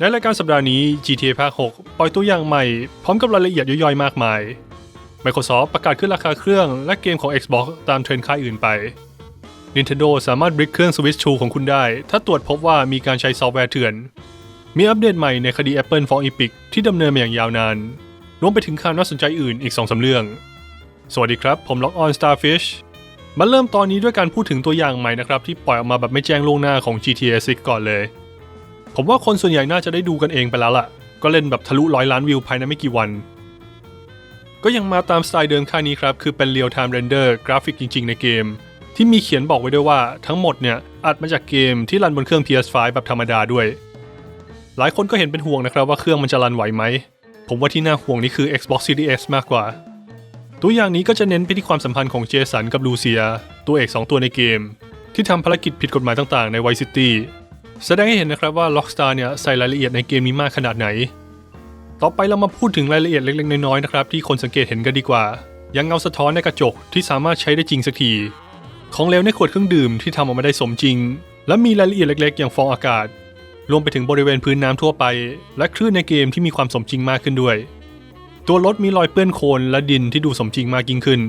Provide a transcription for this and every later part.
ในรายการสัปดาห์นี้ GTA ภาค 6 ปล่อยตัวอย่างใหม่ พร้อมกับรายละเอียดย่อยๆ มากมาย Microsoft ประกาศขึ้นราคาเครื่องและเกมของ Xbox ตามเทรนด์ค่ายอื่นไป Nintendo สามารถบริกเครื่อง Switch 2ของคุณได้ ถ้าตรวจพบว่ามีการใช้ซอฟต์แวร์เถื่อน มีอัปเดตใหม่ในคดี Apple ฟ้อง Epic ที่ดำเนินมาอย่างยาวนาน รวมไปถึงข่าวน่าสนใจอื่นอีก2อสาเรื่อง สวัสดีครับ ผมล็อกออน Starfish มาเริ่มตอนนี้ด้วยการพูดถึงตัวอย่างใหม่นะครับที่ปล่อยออกมาแบบไม่แจ้งล่วงหน้าของ GTA 6 ก่อนเลย ผมว่าคนส่วนใหญ่น่าจะได้ดูกันเองไปแล้วล่ะ ก็เล่นแบบทะลุร้อยล้านวิวภายในไม่กี่วัน ก็ยังมาตามสไตล์เดิมค่ายนี้ครับ คือเป็น Real Time Render กราฟิกจริง ๆ ในเกม ที่มีเขียนบอกไว้ด้วยว่าทั้งหมดเนี่ยอัดมาจากเกมที่รันบนเครื่อง PS5 แบบธรรมดาด้วย หลายคนก็เห็นเป็นห่วงนะครับว่าเครื่องมันจะรันไหวไหม ผมว่าที่น่าห่วงนี่คือ Xbox Series X มากกว่า ตัวอย่างนี้ก็จะเน้นไปที่ความสัมพันธ์ของเจสันกับลูเซีย ตัวเอก 2 ตัวในเกม ที่ทำภารกิจผิดกฎหมายต่างๆ ในไวซิตี้ แสดงให้เห็นนะครับว่า Rockstar เนี่ยใส่รายละเอียดในเกมนี้มากขนาดไหน ต่อไปเรามาพูดถึงรายละเอียดเล็กๆ น้อยๆนะครับที่คนสังเกตเห็นกันดีกว่ายังเงาสะท้อนในกระจกที่สามารถใช้ได้จริงสักที ของเหลวในขวดเครื่องดื่มที่ทำออกมาได้สมจริง และมีรายละเอียดเล็กๆ อย่างฟองอากาศ รวมไปถึงบริเวณพื้นน้ำทั่วไป และคลื่นในเกมที่มีความสมจริงมากขึ้นด้วย ตัวรถมีรอยเปื้อนโคลนและดินที่ดูสมจริงมากยิ่งขึ้น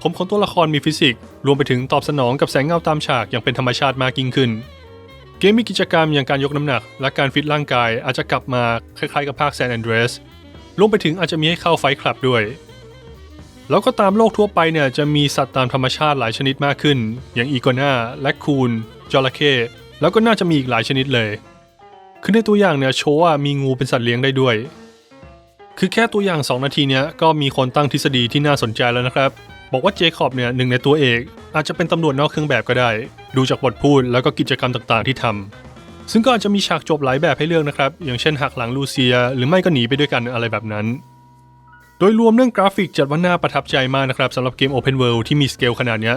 ผมของตัวละครมีฟิสิกส์รวมไปถึงตอบสนองกับแสงเงาตามฉากอย่างเป็นธรรมชาติมากยิ่งขึ้น เกมมีกิจกรรมอย่างการยกน้ำหนัก และการฟิตร่างกายอาจจะกลับมาคล้ายๆกับภาคแซนแอนเดรสรวมไปถึงอาจจะมีให้เข้าไฟคลับด้วย แล้วก็ตามโลกทั่วไปเนี่ยจะมีสัตว์ตามธรรมชาติหลายชนิดมากขึ้น อย่างอีโกนาและคูนจระเข้แล้วก็น่าจะมีอีกหลายชนิดเลย คือในตัวอย่างเนี่ยโชว์ว่ามีงูเป็นสัตว์เลี้ยงได้ด้วย คือแค่ตัวอย่าง 2 นาทีเนี้ยก็มีคนตั้งทฤษฎีที่น่าสนใจแล้วนะครับ บอกว่าเจคอบเนี่ยหนึ่งในตัวเอกอาจจะเป็นตำรวจนอกเครื่องแบบก็ได้ ดูจากบทพูดแล้วก็กิจกรรมต่างๆที่ทำซึ่งก็อาจจะมีฉากจบหลายแบบให้เลือกนะครับ อย่างเช่นหักหลังลูเซีย หรือไม่ก็หนีไปด้วยกันอะไรแบบนั้น โดยรวมเรื่องกราฟิกจัดว่าน่าประทับใจมากนะครับสำหรับเกม Open World ที่มีสเกลขนาดเนี้ย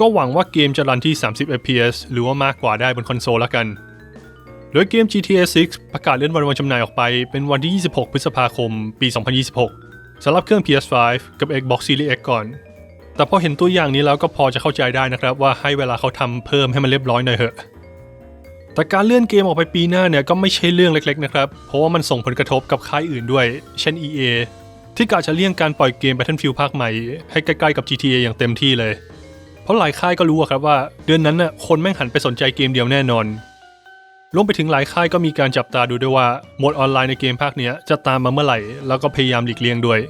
ก็หวังว่าเกมจะรันที่ 30 fps หรือว่ามากกว่าได้บนคอนโซลละกันโดยเกม GTA 6 ประกาศเลื่อนวันวางจำหน่ายออกไปเป็นวันที่ 26 พฤษภาคม ปี 2026 สำหรับเครื่อง PS5 กับ Xbox Series X ก่อน แต่พอเห็นตัวอย่างนี้แล้วก็พอจะเข้าใจได้นะครับว่าให้เวลาเขาทำเพิ่มให้มันเรียบร้อยหน่อยเถอะ แต่การเลื่อนเกมออกไปปีหน้าเนี่ยก็ไม่ใช่เรื่องเล็กๆนะครับ เพราะว่ามันส่งผลกระทบกับค่ายอื่นด้วย เช่น EA ที่กะจะเลี่ยงการปล่อยเกม Battlefield ภาคใหม่ให้ใกล้ๆกับ GTA อย่างเต็มที่เลย เพราะหลายค่ายก็รู้ครับว่า เดือนนั้นน่ะคนแม่งหันไปสนใจเกมเดียวแน่นอนรวมไปถึงหลายค่ายก็มีการจับตาดูด้วยว่าโหมดออนไลน์ในเกมภาคเนี้ยจะตามมาเมื่อไหร่ แล้วก็พยายามหลีกเลี่ยงด้วย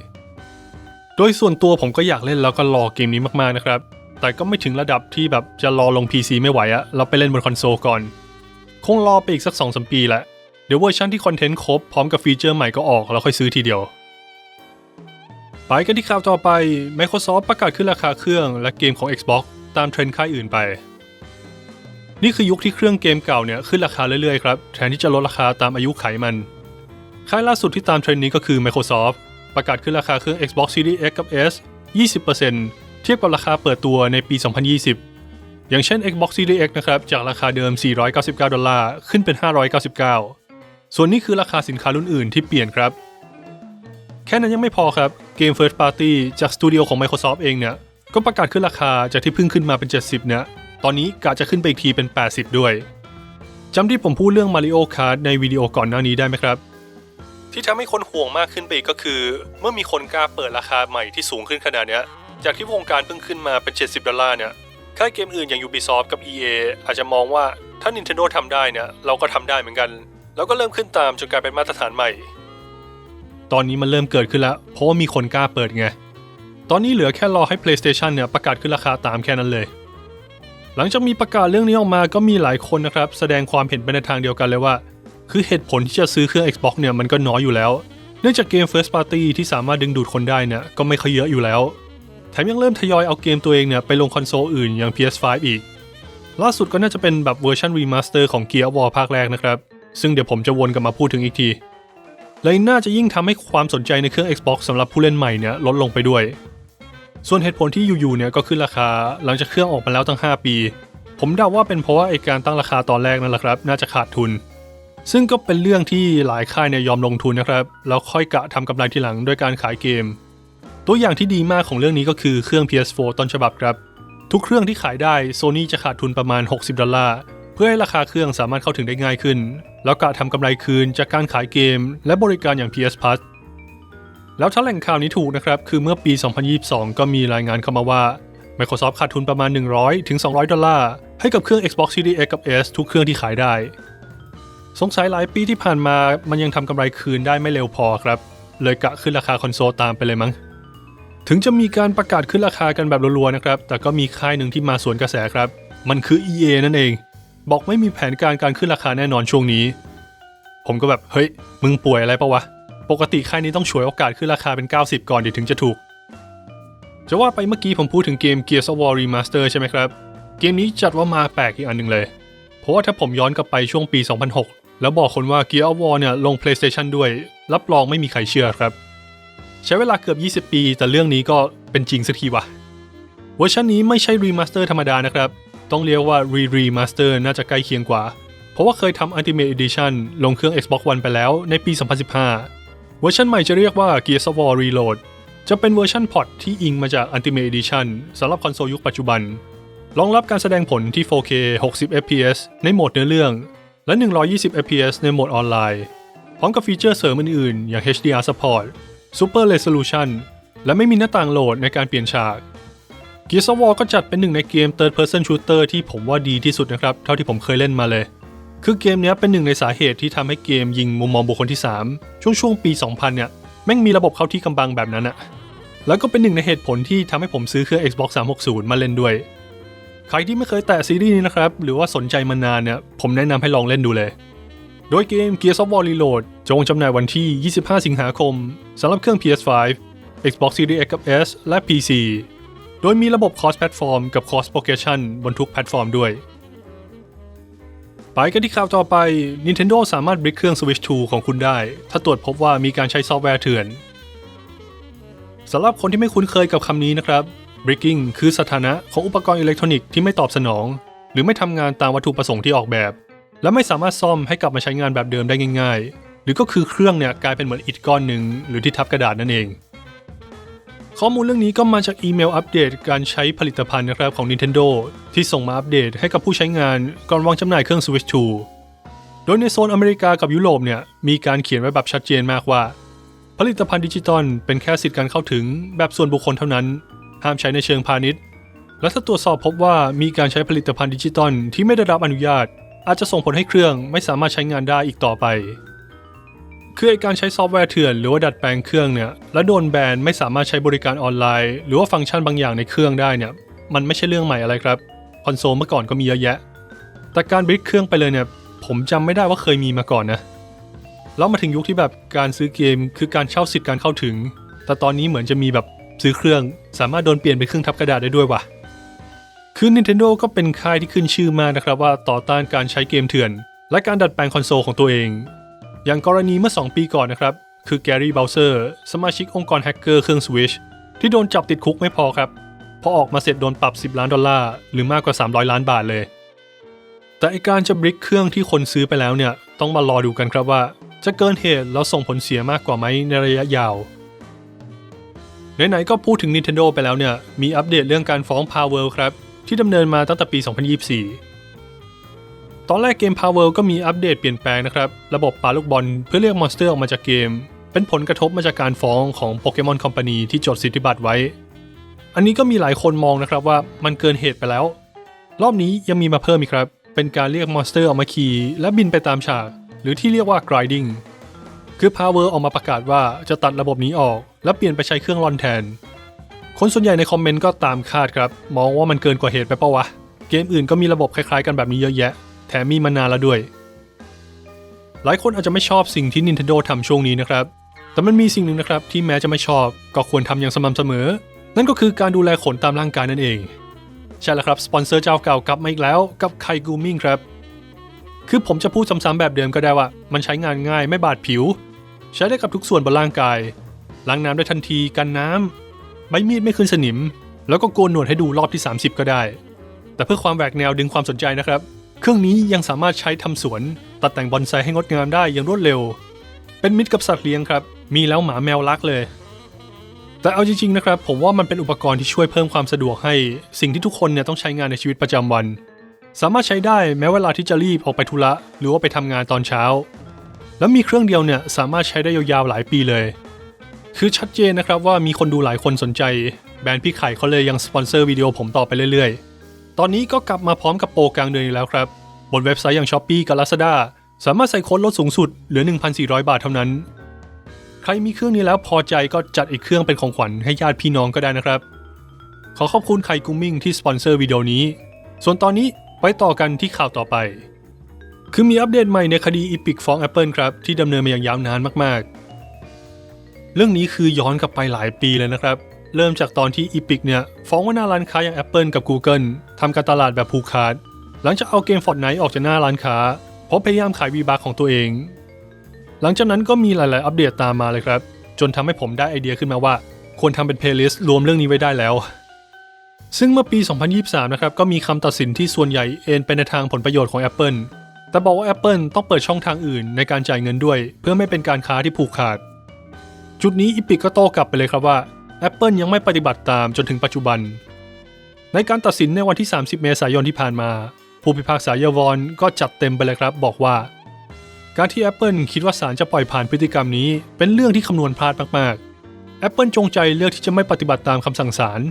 โดยส่วนตัวผมก็อยากเล่นแล้วก็รอเกมนี้มากๆนะครับ แต่ก็ไม่ถึงระดับที่แบบจะรอลง PC ไม่ไหวอะเราไปเล่นบนคอนโซลก่อน คงรอไปอีกสัก2อสปีแหละ เดี๋ยวเวอร์ชันที่คอนเทนต์ครบพร้อมกับฟีเจอร์ใหม่ก็ออกแล้วค่อยซื้อทีเดียว ไปกันที่ข่าวต่อไป Microsoft ประกาศขึ้นราคาเครื่องและเกมของ Xbox ตามเทรนด์ค่ายอื่นไป นี่คือยุคที่เครื่องเกมเก่าเนี่ยขึ้นราคาเรื่อยๆครับแทนที่จะลดราคาตามอายุไขมัน ค่ายล่าสุดที่ตามเทรนด์นี้ก็คือ Microsoft ประกาศขึ้นราคาเครื่อง Xbox Series X กับ S 20%เทียบกับราคาเปิดตัวในปี 2020 อย่างเช่น Xbox Series X นะครับ จากราคาเดิม 499 ดอลลาร์ ขึ้นเป็น 599 ส่วนนี้คือราคาสินค้ารุ่นอื่นที่เปลี่ยนครับ แค่นั้นยังไม่พอครับ เกม First Party จากสตูดิโอของ Microsoft เองเนี่ย ก็ประกาศขึ้นราคาจากที่เพิ่งขึ้นมาเป็น 70 เนี่ย ตอนนี้กะจะขึ้นไปอีกทีเป็น 80 ด้วยจำที่ผมพูดเรื่อง Mario Kart ในวิดีโอก่อนหน้านี้ได้ไหมครับ ที่ทำให้คนห่วงมากขึ้นไปอีกก็คือ เมื่อมีคนกล้าเปิดราคาใหม่ที่สูงขึ้นขนาดนี้จากที่วงการเพิ่งขึ้นมาเป็น 70 ดอลลาร์เนี่ยค่ายเกมอื่นอย่าง Ubisoft กับ EA อาจจะมองว่าถ้า Nintendo ทำได้เนี่ยเราก็ทำได้เหมือนกัน แล้วก็เริ่มขึ้นตามจนกลายเป็นมาตรฐานใหม่ ตอนนี้มันเริ่มเกิดขึ้นแล้ว เพราะว่ามีคนกล้าเปิดไง ตอนนี้เหลือแค่รอให้ PlayStation เนี่ยประกาศขึ้นราคาตามแค่นั้นเลย หลังจากมีประกาศเรื่องนี้ออกมาก็มีหลายคนนะครับแสดงความเห็นไปในทางเดียวกันเลยว่า คือเหตุผลที่จะซื้อเครื่อง Xbox เนี่ยมันก็น้อยอยู่แล้ว เนื่องจากเกม First Party ที่สามารถดึงดูดคนได้เนี่ยก็ไม่ค่อยเยอะอยู่แล้ว แถมยังเริ่มทยอยเอาเกมตัวเองเนี่ยไปลงคอนโซลอื่นอย่าง PS5 อีก ล่าสุดก็น่าจะเป็นแบบเวอร์ชันรีมาสเตอร์ของ Gear of War ภาคแรกนะครับ ซึ่งเดี๋ยวผมจะวนกลับมาพูดถึงอีกทีเลยน่าจะยิ่งทำให้ความสนใจในเครื่อง Xbox สำหรับผู้เล่นใหม่เนี่ยลดลงไปด้วย ส่วนเหตุผลที่อยู่ๆเนี่ยก็ขึ้นราคาหลังจากเครื่องออกมาแล้วตั้ง 5 ปี ผมเดาว่าเป็นเพราะว่าไอการตั้งราคาตอนแรกนั่นแหละครับ น่าจะขาดทุน ซึ่งก็เป็นเรื่องที่หลายค่ายเนี่ยยอมลงทุนนะครับ แล้วค่อยกะทำกำไรทีหลังด้วยการขายเกม ตัวอย่างที่ดีมากของเรื่องนี้ก็คือเครื่อง PS4 ต้นฉบับครับ ทุกเครื่องที่ขายได้ Sony จะขาดทุนประมาณ 60 ดอลลาร์ เพื่อให้ราคาเครื่องสามารถเข้าถึงได้ง่ายขึ้น แล้วกะทำกำไรคืนจากการขายเกม และบริการอย่าง PS Plus แล้วถ้าแหล่งข่าวนี้ถูกนะครับ คือเมื่อปี 2022 ก็มีรายงานเข้ามาว่า Microsoft ขาดทุนประมาณ 100ถึง200 ดอลลาร์ให้กับเครื่อง Xbox Series X กับ S ทุกเครื่องที่ขายได้ สงสัยหลายปีที่ผ่านมามันยังทำกำไรคืนได้ไม่เร็วพอครับ เลยกะขึ้นราคาคอนโซลตามไปเลยมั้ง ถึงจะมีการประกาศขึ้นราคากันแบบรัวๆนะครับ แต่ก็มีค่ายหนึ่งที่มาสวนกระแสครับ มันคือ EA นั่นเอง บอกไม่มีแผนการการขึ้นราคาแน่นอนช่วงนี้ ผมก็แบบเฮ้ย มึงป่วยอะไรปะวะ ปกติค่ายนี้ต้องฉวยโอกาสขึ้นราคาเป็น 90 ก่อนดิถึงจะถูก จะว่าไปเมื่อกี้ผมพูดถึงเกม Gears of War Remaster ใช่ไหมครับ เกมนี้จัดว่ามาแปลกอีกอันหนึ่งเลย เพราะว่าถ้าผมย้อนกลับไปช่วงปี 2006 แล้วบอกคนว่า Gear of War เนี่ยลง PlayStation ด้วย รับรองไม่มีใครเชื่อครับ ใช้เวลาเกือบ 20 ปี แต่เรื่องนี้ก็เป็นจริงสักทีวะเวอร์ชันนี้ไม่ใช่รีมาสเตอร์ธรรมดานะครับ ต้องเรียกว่ารีรีมาสเตอร์น่าจะใกล้เคียงกว่า เพราะว่าเคยทำ Ultimate Edition ลงเครื่อง Xbox One ไปแล้วในปี 2015 เวอร์ชันใหม่จะเรียกว่า Gears of War Reload จะเป็นเวอร์ชันพอร์ตที่อิงมาจาก Ultimate Edition สำหรับคอนโซลยุคปัจจุบันรองรับการแสดงผลที่ 4K 60 fps ในโหมดเนื้อเรื่อง และ 120 fps ในโหมดออนไลน์ พร้อมกับฟีเจอร์เสริมอื่นๆ อย่าง HDR Support Super Resolution และไม่มีหน้าต่างโหลดในการเปลี่ยนฉาก Gears of War ก็จัดเป็นหนึ่งในเกม Third Person Shooter ที่ผมว่าดีที่สุดนะครับ เท่าที่ผมเคยเล่นมาเลย คือเกมนี้เป็นหนึ่งในสาเหตุที่ทำให้เกมยิงมุมมองบุคคลที่ 3 ช่วงช่วงปี 2000 เนี่ย แม่งมีระบบเข้าที่กำบังแบบนั้นอะแล้วก็เป็นหนึ่งในเหตุผลที่ทำให้ผมซื้อเครื่อง Xbox 360 มาเล่นด้วย ครที่ไม่เคยแตะซีรีส์นี้นะครับ หรือว่าสนใจมานานเนี่ย ผมแนะนำให้ลองเล่นดูเลย โดยเกม Gears of War Reload จะวางจำหน่ายวันที่ 25 สิงหาคมสำหรับเครื่อง PS5 Xbox Series X กับ S และ PC โดยมีระบบ Cross Platform กับ Cross Progression บนทุกแพลตฟอร์มด้วย ไปกันที่ข่าวต่อไป Nintendo สามารถบริกเครื่อง Switch 2 ของคุณได้ ถ้าตรวจพบว่ามีการใช้ซอฟต์แวร์เถื่อนสำหรับคนที่ไม่คุ้นเคยกับคำนี้นะครับ breaking คือสถานะของอุปกรณ์อิเล็กทรอนิกส์ที่ไม่ตอบสนอง หรือไม่ทำงานตามวัตถุประสงค์ที่ออกแบบ และไม่สามารถซ่อมให้กลับมาใช้งานแบบเดิมได้ง่าย ๆ หรือก็คือเครื่องเนี่ยกลายเป็นเหมือนอิฐก้อนหนึ่งหรือที่ทับกระดาษนั่นเอง ข้อมูลเรื่องนี้ก็มาจากอีเมลอัปเดตการใช้ผลิตภัณฑ์นะครับของ Nintendo ที่ส่งมาอัปเดตให้กับผู้ใช้งานก่อนวางจำหน่ายเครื่อง Switch 2 โดยในโซนอเมริกากับยุโรปเนี่ยมีการเขียนไว้แบบชัดเจนมากว่า ผลิตภัณฑ์ดิจิตอลเป็นแค่สิทธิการเข้าถึงแบบส่วนบุคคลเท่านั้น ห้ามใช้ในเชิงพาณิชย์ และถ้าตรวจสอบพบว่ามีการใช้ผลิตภัณฑ์ดิจิตอลที่ไม่ได้รับอนุญาต อาจจะส่งผลให้เครื่องไม่สามารถใช้งานได้อีกต่อไป คือไอการใช้ซอฟต์แวร์เถื่อน หรือว่าดัดแปลงเครื่องเนี่ยและโดนแบนไม่สามารถใช้บริการออนไลน์ หรือว่าฟังก์ชันบางอย่างในเครื่องได้เนี่ยมันไม่ใช่เรื่องใหม่อะไรครับคอนโซลเมื่อก่อนก็มีเยอะแยะ แต่การบริกเครื่องไปเลยเนี่ยผมจำไม่ได้ว่าเคยมีมาก่อนนะแล้วมาถึงยุคที่แบบการซื้อเกมคือการเช่าสิทธิ์การเข้าถึง แต่ตอนนี้เหมือนจะมีแบบ ซื้อเครื่องสามารถโดนเปลี่ยนเป็นเครื่องทับกระดาษได้ด้วยว่ะ คือ Nintendo ก็เป็นค่ายที่ขึ้นชื่อมากนะครับว่าต่อต้านการใช้เกมเถื่อน และการดัดแปลงคอนโซลของตัวเอง อย่างกรณีเมื่อ 2 ปีก่อนนะครับ คือแกรี่เบลเซอร์สมาชิกองค์กรแฮกเกอร์เครื่อง Switch ที่โดนจับติดคุกไม่พอครับพอออกมาเสร็จโดนปรับ 10 ล้านดอลลาร์หรือมากกว่า 300 ล้านบาทเลย แต่ไอการจะบริกเครื่องที่คนซื้อไปแล้วเนี่ยต้องมารอดูกันครับว่า จะเกินเหตุแล้วส่งผลเสียมากกว่าไหมในระยะยาว ไหนๆก็พูดถึง Nintendo ไปแล้วเนี่ย มีอัปเดตเรื่องการฟ้อง Power ครับ ที่ดำเนินมาตั้งแต่ปี 2024 ตอนแรกเกม Power ก็มีอัปเดตเปลี่ยนแปลงนะครับ ระบบปาลูกบอลเพื่อเรียกมอนสเตอร์ออกมาจากเกม เป็นผลกระทบมาจากการฟ้องของ Pokemon Company ที่จดสิทธิบัตรไว้ อันนี้ก็มีหลายคนมองนะครับว่ามันเกินเหตุไปแล้ว รอบนี้ยังมีมาเพิ่มอีกครับ เป็นการเรียกมอนสเตอร์ออกมาขี่และบินไปตามฉาก หรือที่เรียกว่า grinding คือ Power ออกมาประกาศว่าจะตัดระบบนี้ออก และเปลี่ยนไปใช้เครื่องรอนแทน คนส่วนใหญ่ในคอมเมนต์ก็ตามคาดครับ มองว่ามันเกินกว่าเหตุไปปะวะ เกมอื่นก็มีระบบคล้ายๆกันแบบนี้เยอะแยะ แถมมีมานานแล้วด้วย หลายคนอาจจะไม่ชอบสิ่งที่ Nintendo ทำช่วงนี้นะครับ แต่มันมีสิ่งหนึ่งนะครับที่แม้จะไม่ชอบก็ควรทำอย่างสม่ำเสมอ นั่นก็คือการดูแลขนตามร่างกายนั่นเอง ใช่แล้วครับสปอนเซอร์เจ้าเก่ากลับมาอีกแล้วกับไคกูมิ่งครับ คือผมจะพูดซ้ำๆแบบเดิมก็ได้ว่า มันใช้งานง่ายไม่บาดผิว ใช้ได้กับทุกส่วนบนร่างกาย ล้างน้ำได้ทันทีกันน้ำใบมีดไม่ขึ้นสนิม แล้วก็โกนหนวดให้ดูรอบที่ 30 ก็ได้ แต่เพื่อความแหวกแนวดึงความสนใจนะครับ เครื่องนี้ยังสามารถใช้ทำสวน ตัดแต่งบอนไซให้งดงามได้อย่างรวดเร็ว เป็นมิตรกับสัตว์เลี้ยงครับ มีแล้วหมาแมวรักเลย แต่เอาจริงๆนะครับ ผมว่ามันเป็นอุปกรณ์ที่ช่วยเพิ่มความสะดวกให้ สิ่งที่ทุกคนเนี่ยต้องใช้งานในชีวิตประจำวัน สามารถใช้ได้แม้เวลาที่จะรีบออกไปธุระ หรือว่าไปทำงานตอนเช้า แล้วมีเครื่องเดียวเนี่ยสามารถใช้ได้ยาวๆหลายปีเลย คือชัดเจนนะครับว่ามีคนดูหลายคนสนใจ แบรนด์พี่ไข่เขาเลยยังสปอนเซอร์วิดีโอผมต่อไปเรื่อยๆ ตอนนี้ก็กลับมาพร้อมกับโปรกลางเดือนอีกแล้วครับ บนเว็บไซต์อย่าง s h อ p e e กับ Lazada สามารถใส่โค้ดลดสูงสุดเหลือ 1,400 บาทเท่านั้น ใครมีเครื่องนี้แล้วพอใจก็จัดอีกเครื่องเป็นของขวัญให้ญาติพี่น้องก็ได้นะครับ ขอขอบคุณไข่กุ้มมิ่งที่สปอนเซอร์วิดีโอนี้ ส่วนตอนนี้ ไปต่อกันที่ข่าวต่อไป คือมีอัปเดตใหม่ในคดี Epic ฟ้อง Apple ครับ ที่ดำเนินมาอย่างยาวนานมากๆ เรื่องนี้คือย้อนกลับไปหลายปีเลยนะครับ เริ่มจากตอนที่ Epic เนี่ยฟ้องว่าหน้าร้านค้าอย่าง Apple กับ Google ทำการตลาดแบบผูกขาด หลังจากเอาเกม Fortnite ออกจากหน้าร้านค้าเพราะพยายามขายวีบาร์ของตัวเอง หลังจากนั้นก็มีหลาย ๆ อัปเดตตามมาเลยครับ จนทำให้ผมได้ไอเดียขึ้นมาว่า ควรทำเป็นเพลย์ลิสต์รวมเรื่องนี้ไว้ได้แล้ว ซึ่งเมื่อปี 2023 นะครับ ก็มีคำตัดสินที่ส่วนใหญ่เอ็นไปในทางผลประโยชน์ของ Apple แต่บอกว่า Apple ต้องเปิดช่องทางอื่นในการจ่ายเงินด้วย เพื่อไม่เป็นการค้าที่ผูกขาด จุดนี้อีพิกก็โต้กลับไปเลยครับว่า Apple ยังไม่ปฏิบัติตามจนถึงปัจจุบัน ในการตัดสินในวันที่ 30 เมษายนที่ผ่านมา ผู้พิพากษาเยาวอนก็จัดเต็มไปเลยครับบอกว่า การที่ Apple คิดว่าศาลจะปล่อยผ่านพฤติกรรมนี้ เป็นเรื่องที่คำนวณพลาดมากๆ Apple จงใจเลือกที่จะไม่ปฏิบัติตามคำสั่งศาล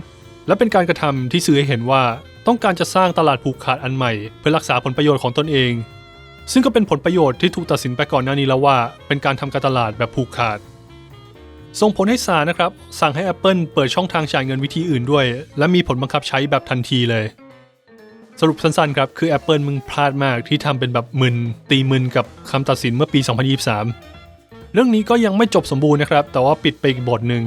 และเป็นการกระทำที่สื่อให้เห็นว่าต้องการจะสร้างตลาดผูกขาดอันใหม่ เพื่อรักษาผลประโยชน์ของตนเอง ซึ่งก็เป็นผลประโยชน์ที่ถูกตัดสินไปก่อนหน้านี้แล้วว่า เป็นการทำการตลาดแบบผูกขาด ส่งผลให้ศาลนะครับ สั่งให้ Apple เปิดช่องทางจ่ายเงินวิธีอื่นด้วย และมีผลบังคับใช้แบบทันทีเลย สรุปสั้นๆครับคือ Apple มึงพลาดมากที่ทำเป็นแบบมึนตีมึนกับคำตัดสินเมื่อปี 2023 เรื่องนี้ก็ยังไม่จบสมบูรณ์นะครับ แต่ว่าปิดไปอีกบทหนึ่ง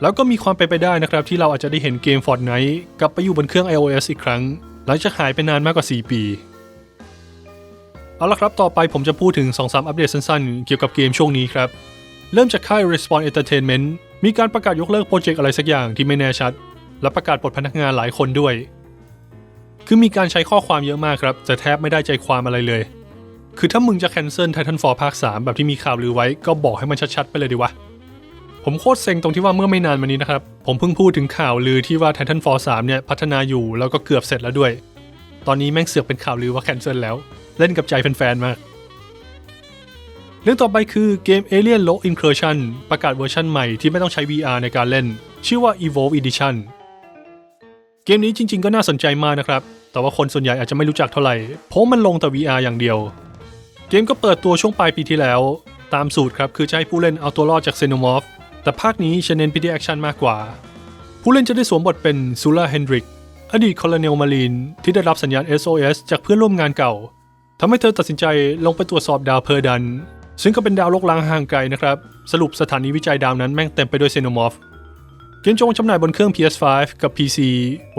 แล้วก็มีความเป็นไปได้นะครับ ที่เราอาจจะได้เห็นเกม Fortnite กลับไปอยู่บนเครื่อง iOS อีกครั้ง หลังจากหายไปนานมากกว่า 4 ปี เอาละครับต่อไปผมจะพูดถึง 2-3 อัปเดตสั้นๆ เกี่ยวกับเกมช่วงนี้ครับ เริ่มจากค่าย Respawn Entertainment มีการประกาศยกเลิกโปรเจกต์อะไรสักอย่างที่ไม่แน่ชัด และประกาศปลดพนักงานหลายคนด้วย คือมีการใช้ข้อความเยอะมากครับแต่แทบไม่ได้ใจความอะไรเลย คือถ้ามึงจะแคนเซิล Titanfall ภาค 3 แบบที่มีข่าวลือไว้ก็บอกให้มันชัดๆไปเลยดีวะ ผมโคตรเซ็งตรงที่ว่าเมื่อไม่นานมานี้นะครับ ผมเพิ่งพูดถึงข่าวลือที่ว่า Titanfall 3 เนี่ย พัฒนาอยู่แล้วก็เกือบเสร็จแล้วด้วย ตอนนี้แม่งเสือกเป็นข่าวลือว่าแคนเซิลแล้ว เล่นกับใจแฟนๆมาก เรื่องต่อไปคือเกม Alien Rogue Incursion ประกาศเวอร์ชันใหม่ที่ไม่ต้องใช้ VR ในการเล่น ชื่อว่า Evolve Edition เกมนี้จริง ๆ ก็น่าสนใจมากนะครับ แต่ว่าคนส่วนใหญ่อาจจะไม่รู้จักเท่าไหร่ เพราะมันลงแต่ VR อย่างเดียว เกมก็เปิดตัวช่วงปลายปีที่แล้ว ตามสูตรครับ คือจะให้ผู้เล่นเอาตัวรอดจากเซโนมอฟ แต่ภาคนี้จะเน้นพิธีแอคชั่นมากกว่า ผู้เล่นจะได้สวมบทเป็นซูล่าเฮนดริกอดีตคอลเนลมารีนที่ได้รับสัญญาณ SOS จากเพื่อนร่วมงานเก่าทำให้เธอตัดสินใจลงไปตรวจสอบดาวเพอร์ดัน ซึ่งก็เป็นดาวโลกล้างห่างไกลนะครับ สรุปสถานีวิจัยดาวนั้นแม่งเต็มไปด้วยเซโนมอฟเกมจงจำหน่ายบนเครื่อง PS5 กับ PC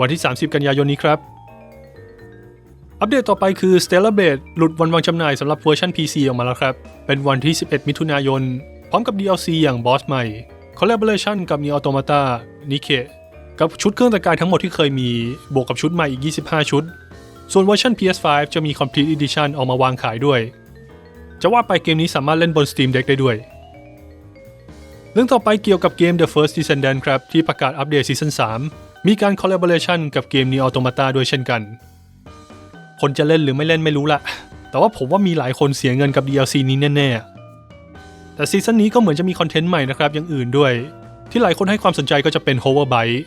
วันที่ 30 กันยายนนี้ครับ อัปเดตต่อไปคือ Stellar Blade หลุดวันวางจำหน่ายสำหรับเวอร์ชัน PC ออกมาแล้วครับ เป็นวันที่ 11 มิถุนายน พร้อมกับ DLC อย่างบอสใหม่ Collaboration กับ Nier Automata Nike กับชุดเครื่องแต่งกายทั้งหมดที่เคยมี บวกกับชุดใหม่อีก 25 ชุด ส่วนเวอร์ชัน PS5 จะมี Complete Edition ออกมาวางขายด้วย จะว่าไปเกมนี้สามารถเล่นบน Steam Deck ได้ด้วย เรื่องต่อไปเกี่ยวกับเกม The First Descendant ครับ ที่ประกาศอัปเดตซีซั่น3 มีการ collaboration กับเกม Nier Automata ด้วยเช่นกัน คนจะเล่นหรือไม่เล่นไม่รู้ละแต่ว่าผมว่ามีหลายคนเสียเงินกับ DLC นี้แน่ๆ แต่ซีซั่นนี้ก็เหมือนจะมีคอนเทนต์ใหม่นะครับอย่างอื่นด้วย ที่หลายคนให้ความสนใจก็จะเป็น Hoverbyte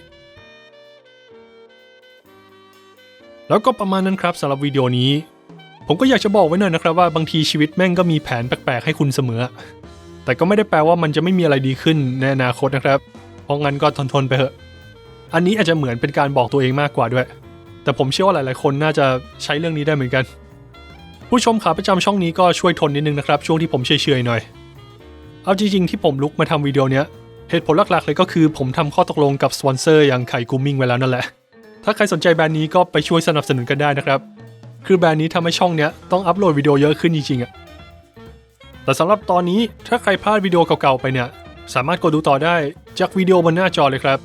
แล้วก็ประมาณนั้นครับสำหรับวิดีโอนี้ ผมก็อยากจะบอกไว้หน่อยนะครับว่าบางทีชีวิตแม่งก็มีแผนแปลกๆให้คุณเสมอ แต่ก็ไม่ได้แปลว่ามันจะไม่มีอะไรดีขึ้นในอนาคตนะครับ เพราะงั้นก็ทนๆไปเถอะ อันนี้อาจจะเหมือนเป็นการบอกตัวเองมากกว่าด้วย แต่ผมเชื่อว่าหลายๆ คนน่าจะใช้เรื่องนี้ได้เหมือนกัน ผู้ชมขาประจำช่องนี้ก็ช่วยทนนิดนึงนะครับช่วงที่ผมเฉยๆหน่อย เอาจริงๆ ที่ผมลุกมาทำวิดีโอเนี้ย เหตุผลหลักๆเลยก็คือผมทำข้อตกลงกับสปอนเซอร์อย่างไข่กูมิ่งไว้แล้วนั่นแหละ ถ้าใครสนใจแบรนด์นี้ก็ไปช่วยสนับสนุนกันได้นะครับ คือแบรนด์นี้ทำให้ช่องเนี้ยต้องอัปโหลดวิดีโอเยอะขึ้นจริงๆอะแต่สำหรับตอนนี้ถ้าใครพลาดวิดีโอเก่าๆไปเนี่ย สามารถกดดูต่อได้จากวิดีโอบนหน้าจอเลยครับ